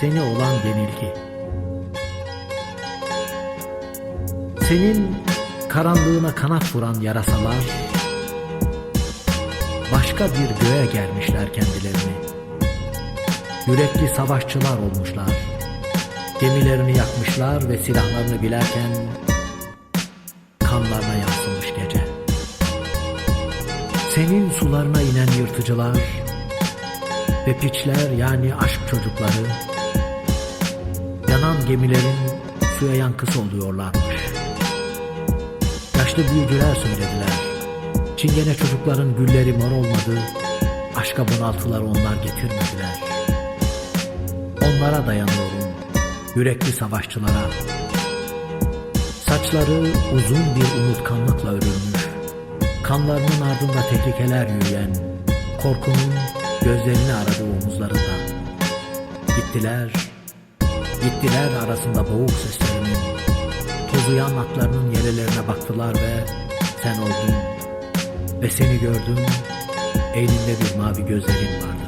seni olan yenilgi. Senin karanlığına kanat vuran yarasalar başka bir göğe gelmişler kendilerini. Yürekli savaşçılar olmuşlar. Gemilerini yakmışlar ve silahlarını bilerken kanlarına yansımış gece. Senin sularına inen yırtıcılar ve piçler yani aşk çocukları yanan gemilerin suya yankısı oluyorlarmış. Yaşlı büyücüler söylediler. Çingene çocukların gülleri mor olmadı, aşka bunaltılar onlar getirmediler. Onlara dayanıyorum, yürekli savaşçılara. Saçları uzun bir unutkanlıkla örülmüş. Kanlarının ardında tehlikeler yürüyen, korkunun gözlerini aradığı omuzlarında. Gittiler, gittiler arasında boğuk seslerinin. Tozuyan atlarının yelelerine baktılar ve sen oldun. Ve seni gördüm, elinde bir mavi gözlerin vardı.